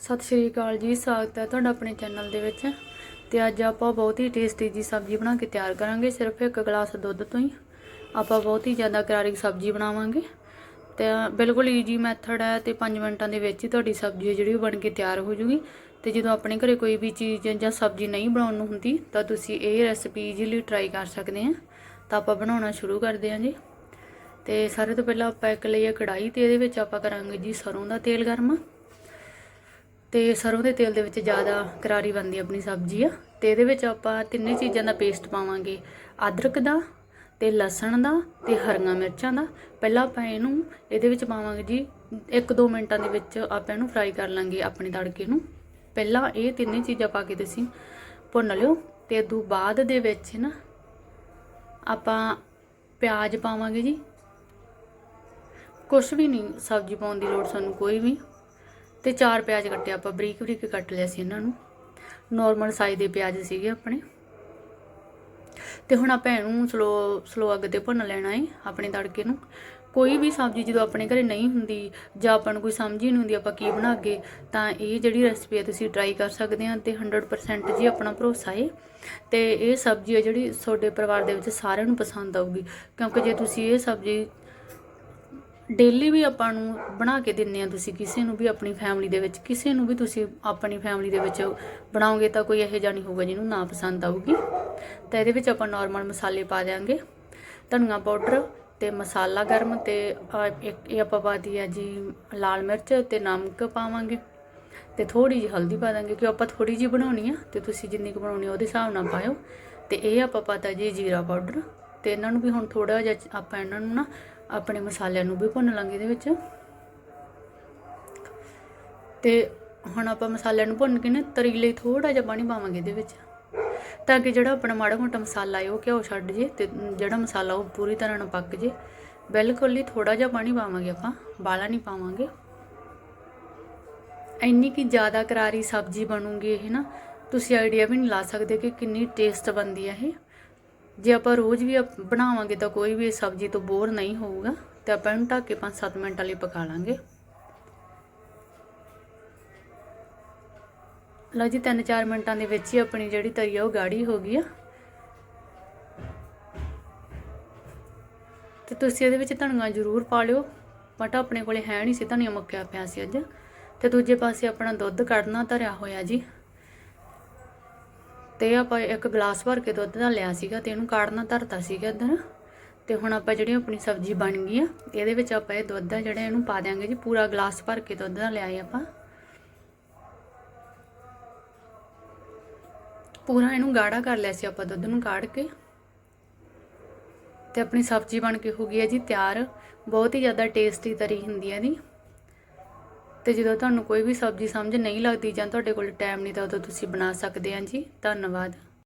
ਸਤਿ ਸ਼੍ਰੀ ਅਕਾਲ ਜੀ, ਸਵਾਗਤ ਹੈ ਤੁਹਾਡਾ ਆਪਣੇ ਚੈਨਲ ਦੇ ਵਿੱਚ। ਤੇ ਅੱਜ ਆਪਾਂ ਬਹੁਤ ਹੀ ਟੇਸਟੀ ਜੀ ਸਬਜ਼ੀ ਬਣਾ ਕੇ ਤਿਆਰ ਕਰਾਂਗੇ, ਸਿਰਫ ਇੱਕ ਗਲਾਸ ਦੁੱਧ ਤੋਂ ਹੀ। ਆਪਾਂ ਬਹੁਤ ਹੀ ਜ਼ਿਆਦਾ ਕਰਾਰੀ ਸਬਜ਼ੀ ਬਣਾਵਾਂਗੇ। ਤੇ ਬਿਲਕੁਲ ਈਜੀ ਮੈਥਡ ਹੈ ਤੇ 5 ਮਿੰਟਾਂ ਦੇ ਵਿੱਚ ਹੀ ਤੁਹਾਡੀ ਸਬਜ਼ੀ ਹੈ ਜਿਹੜੀ ਉਹ ਬਣ ਕੇ ਤਿਆਰ ਹੋ ਜੂਗੀ। ਤੇ ਜਦੋਂ ਆਪਣੇ ਘਰੇ ਕੋਈ ਵੀ ਚੀਜ਼ ਜਾਂ ਸਬਜ਼ੀ ਨਹੀਂ ਬਣਾਉਣ ਨੂੰ ਹੁੰਦੀ, ਤਾਂ ਤੁਸੀਂ ਇਹ ਰੈਸਪੀ ਈਜ਼ੀਲੀ ਟਰਾਈ ਕਰ ਸਕਦੇ ਆ ਤਾਂ ਆਪਾਂ ਬਣਾਉਣਾ ਸ਼ੁਰੂ ਕਰਦੇ ਹਾਂ ਜੀ। ਤੇ ਸਾਰੇ ਤੋਂ ਪਹਿਲਾਂ ਆਪਾਂ ਇੱਕ ਲਈਏ ਕੜਾਈ ਤੇ ਇਹਦੇ ਵਿੱਚ ਆਪਾਂ ਕਰਾਂਗੇ ਜੀ ਸਰੋਂ ਦਾ ਤੇਲ ਗਰਮ। ਤੇ ਸਰੋਂ ਦੇ ਤੇਲ ਦੇ ਵਿੱਚ ਜ਼ਿਆਦਾ ਕਰਾਰੀ ਬਣਦੀ ਆਪਣੀ ਸਬਜ਼ੀ ਆ। ਤੇ ਇਹਦੇ ਵਿੱਚ ਆਪਾਂ ਤਿੰਨੇ ਚੀਜ਼ਾਂ ਦਾ ਪੇਸਟ ਪਾਵਾਂਗੇ। ਅਦਰਕ ਦਾ, ਤੇ ਲਸਣ ਦਾ, ਤੇ ਹਰੀਆਂ ਮਿਰਚਾਂ ਦਾ। ਪਹਿਲਾਂ ਆਪਾਂ ਇਹਨੂੰ ਇਹਦੇ ਵਿੱਚ ਪਾਵਾਂਗੇ ਜੀ 1-2 ਮਿੰਟਾਂ ਦੇ ਵਿੱਚ ਆਪਾਂ ਇਹਨੂੰ ਫਰਾਈ ਕਰ ਲਾਂਗੇ ਆਪਣੇ ਤੜਕੇ ਨੂੰ। ਪਹਿਲਾਂ ਇਹ ਤਿੰਨੇ ਚੀਜ਼ਾਂ ਪਾ ਕੇ ਤੁਸੀਂ ਭੁੰਨ ਲਿਓ। ਤੇ ਉਦੋਂ ਬਾਅਦ ਦੇ ਵਿੱਚ ਨਾ ਆਪਾਂ ਪਿਆਜ਼ ਪਾਵਾਂਗੇ ਜੀ। ਕੁਛ ਵੀ ਨਹੀਂ, ਸਬਜ਼ੀ ਪਾਉਣ ਦੀ ਲੋੜ ਸਾਨੂੰ ਕੋਈ ਵੀ। ਤੇ ਚਾਰ ਪਿਆਜ਼ ਕੱਟੇ ਆਪਾਂ, ਬਰੀਕ ਬਰੀਕ ਕੱਟ ਲਿਆ ਸੀ ਇਹਨਾਂ ਨੂੰ। ਨਾਰਮਲ ਸਾਈਜ਼ ਦੇ ਪਿਆਜ਼ ਸੀਗੇ ਆਪਣੇ। ਤੇ ਹੁਣ ਆਪਾਂ ਇਹਨੂੰ ਸਲੋ ਸਲੋ ਅੱਗ ਤੇ ਭੁੰਨ ਲੈਣਾ ਹੈ ਆਪਣੇ ਤੜਕੇ ਨੂੰ। ਕੋਈ ਵੀ ਸਬਜ਼ੀ ਜਦੋਂ ਆਪਣੇ ਘਰੇ ਨਹੀਂ ਹੁੰਦੀ ਜਾਂ ਆਪਾਂ ਨੂੰ ਕੋਈ ਸਮਝ ਹੀ ਨਹੀਂ ਹੁੰਦੀ ਆਪਾਂ ਕੀ ਬਣਾਗੇ, ਤਾਂ ਇਹ ਜਿਹੜੀ ਰੈਸਪੀ ਹੈ ਤੁਸੀਂ ਟਰਾਈ ਕਰ ਸਕਦੇ ਆ ਤੇ 100% ਜੀ ਆਪਣਾ ਭਰੋਸਾ ਹੈ ਤੇ ਇਹ ਸਬਜ਼ੀ ਹੈ ਜਿਹੜੀ ਤੁਹਾਡੇ ਪਰਿਵਾਰ ਦੇ ਵਿੱਚ ਸਾਰਿਆਂ ਨੂੰ ਪਸੰਦ ਆਊਗੀ, ਕਿਉਂਕਿ ਜੇ ਤੁਸੀਂ ਇਹ ਸਬਜ਼ੀ ਡੇਲੀ ਵੀ ਆਪਾਂ ਨੂੰ ਬਣਾ ਕੇ ਦਿੰਨੇ ਆ ਤੁਸੀਂ ਕਿਸੇ ਨੂੰ ਵੀ ਆਪਣੀ ਫੈਮਿਲੀ ਦੇ ਵਿੱਚ, ਕਿਸੇ ਨੂੰ ਵੀ ਤੁਸੀਂ ਆਪਣੀ ਫੈਮਿਲੀ ਦੇ ਵਿੱਚ ਬਣਾਓਗੇ ਤਾਂ ਕੋਈ ਇਹੋ ਜਿਹਾ ਨਹੀਂ ਹੋਊਗਾ ਜਿਹਨੂੰ ਨਾ ਪਸੰਦ ਆਊਗੀ। ਤਾਂ ਇਹਦੇ ਵਿੱਚ ਆਪਾਂ ਨਾਰਮਲ ਮਸਾਲੇ ਪਾ ਦਿਆਂਗੇ, ਧਨੀਆ ਪਾਊਡਰ ਤੇ ਮਸਾਲਾ ਗਰਮ ਤੇ ਇੱਕ, ਇਹ ਆਪਾਂ ਪਾ ਦਿਆ ਜੀ ਲਾਲ ਮਿਰਚ ਤੇ ਨਮਕ ਪਾਵਾਂਗੇ ਤੇ ਥੋੜੀ ਜਿਹੀ ਹਲਦੀ ਪਾ ਦਾਂਗੇ ਕਿ ਆਪਾਂ ਥੋੜੀ ਜਿਹੀ ਬਣਾਉਣੀ ਆ ਤੇ ਤੁਸੀਂ ਜਿੰਨੀ ਕੁ ਬਣਾਉਣੀ ਆ ਉਹਦੇ ਹਿਸਾਬ ਨਾਲ ਪਾਇਓ। ਤੇ ਇਹ ਆਪਾਂ ਪਾਤਾ ਜੀ ਜੀਰਾ ਪਾਊਡਰ ਤੇ ਇਹਨਾਂ ਨੂੰ ਵੀ ਹੁਣ ਥੋੜਾ ਜਿਹਾ ਆਪਾਂ ਇਹਨਾਂ ਨੂੰ ਨਾ ਆਪਣੇ ਮਸਾਲਿਆਂ ਨੂੰ ਵੀ ਭੁੰਨ ਲਾਂਗੇ ਇਹਦੇ ਵਿੱਚ। ਤੇ ਹੁਣ ਆਪਾਂ ਮਸਾਲਿਆਂ ਨੂੰ ਭੁੰਨ ਕੇ ਨਾ ਤਰੀ ਲਈ ਥੋੜਾ ਜਿਹਾ ਪਾਣੀ ਪਾਵਾਂਗੇ ਇਹਦੇ ਵਿੱਚ। ਤਾਂ ਕਿ ਜਿਹੜਾ ਆਪਣਾ ਮਾੜਾ ਮੋਟਾ ਮਸਾਲਾ ਹੈ ਉਹ ਘਿਓ ਛੱਡ ਜੇ ਤੇ ਜਿਹੜਾ ਮਸਾਲਾ ਉਹ ਪੂਰੀ ਤਰ੍ਹਾਂ ਨਾਲ ਪੱਕ ਜੇ। ਬਿਲਕੁਲ ਹੀ ਥੋੜਾ ਜਿਹਾ ਪਾਣੀ ਪਾਵਾਂਗੇ ਆਪਾਂ ਬਾਲਾ ਨਹੀਂ ਪਾਵਾਂਗੇ। ਇੰਨੀ ਕਿ ਜ਼ਿਆਦਾ ਕਰਾਰੀ ਸਬਜ਼ੀ ਬਣੂਗੀ ਇਹ ਨਾ, ਤੁਸੀਂ ਆਈਡੀਆ ਵੀ ਨਹੀਂ ਲਾ ਸਕਦੇ ਕਿ ਕਿੰਨੀ ਟੇਸਟ ਬਣਦੀ ਹੈ ਇਹ। ਜੇ ਆਪਾਂ ਰੋਜ਼ ਵੀ ਅਪ- ਬਣਾਵਾਂਗੇ ਤਾਂ ਕੋਈ ਵੀ ਸਬਜ਼ੀ ਤੋਂ ਬੋਰ ਨਹੀਂ ਹੋਊਗਾ ਤੇ ਆਪਾਂ ਇਹਨੂੰ ਢੱਕ ਕੇ 5-7 ਮਿੰਟਾਂ ਲਈ ਪਕਾ ਲਾਂਗੇ। ਲਓ ਜੀ 3-4 ਮਿੰਟਾਂ ਦੇ ਵਿੱਚ ਹੀ ਆਪਣੀ ਜਿਹੜੀ ਤਰੀ ਆ ਉਹ ਗਾੜੀ ਹੋ ਗਈ ਆ। ਤੇ ਤੁਸੀਂ ਇਹਦੇ ਵਿੱਚ ਧਨੀਆ ਜ਼ਰੂਰ ਪਾ ਲਿਓ। ਬਟ ਆਪਣੇ ਕੋਲੇ ਹੈ ਨਹੀਂ ਸੀ, ਧਨੀਆ ਮੁੱਕਿਆ ਪਿਆ ਸੀ ਅੱਜ। ਤੇ ਦੂਜੇ ਪਾਸੇ ਆਪਣਾ ਦੁੱਧ ਕੱਢਣਾ ਧਰਿਆ ਹੋਇਆ ਜੀ। ਤੇ ਆਪਾਂ ਇੱਕ ਗਲਾਸ ਭਰ ਕੇ ਦੁੱਧ ਦਾ ਲਿਆ ਸੀਗਾ ਤੇ ਇਹਨੂੰ ਕਾੜਨਾ ਧਰਤਾ ਸੀਗਾ ਇੱਧਰ। ਤੇ ਹੁਣ ਆਪਾਂ ਜਿਹੜੀ ਆਪਣੀ ਸਬਜ਼ੀ ਬਣ ਗਈ ਆ, ਇਹਦੇ ਵਿੱਚ ਆਪਾਂ ਇਹ ਦੁੱਧ ਆ ਜਿਹੜਾ ਇਹਨੂੰ ਪਾ ਦਿਆਂਗੇ ਜੀ, ਪੂਰਾ ਗਲਾਸ ਭਰ ਕੇ ਦੁੱਧ ਦਾ ਲਿਆਏ ਆਪਾਂ। ਪੂਰਾ ਇਹਨੂੰ ਗਾੜਾ ਕਰ ਲਿਆ ਸੀ ਆਪਾਂ ਦੁੱਧ ਨੂੰ ਕਾੜ ਕੇ। ਤੇ ਆਪਣੀ ਸਬਜ਼ੀ ਬਣ ਕੇ ਹੋ ਗਈ ਹੈ ਜੀ ਤਿਆਰ। ਬਹੁਤ ਹੀ ਜ਼ਿਆਦਾ ਟੇਸਟੀ ਤਰੀ ਹੁੰਦੀ ਹੈ ਦੀ ਤੇ ਜਦੋਂ ਤੁਹਾਨੂੰ ਕੋਈ ਵੀ ਸਬਜ਼ੀ ਸਮਝ ਨਹੀਂ ਲੱਗਦੀ ਜਾਂ ਤੁਹਾਡੇ ਕੋਲ ਟਾਈਮ ਨਹੀਂ ਤਾਂ ਉਦੋਂ ਤੁਸੀਂ ਬਣਾ ਸਕਦੇ ਆ ਜੀ। ਧੰਨਵਾਦ।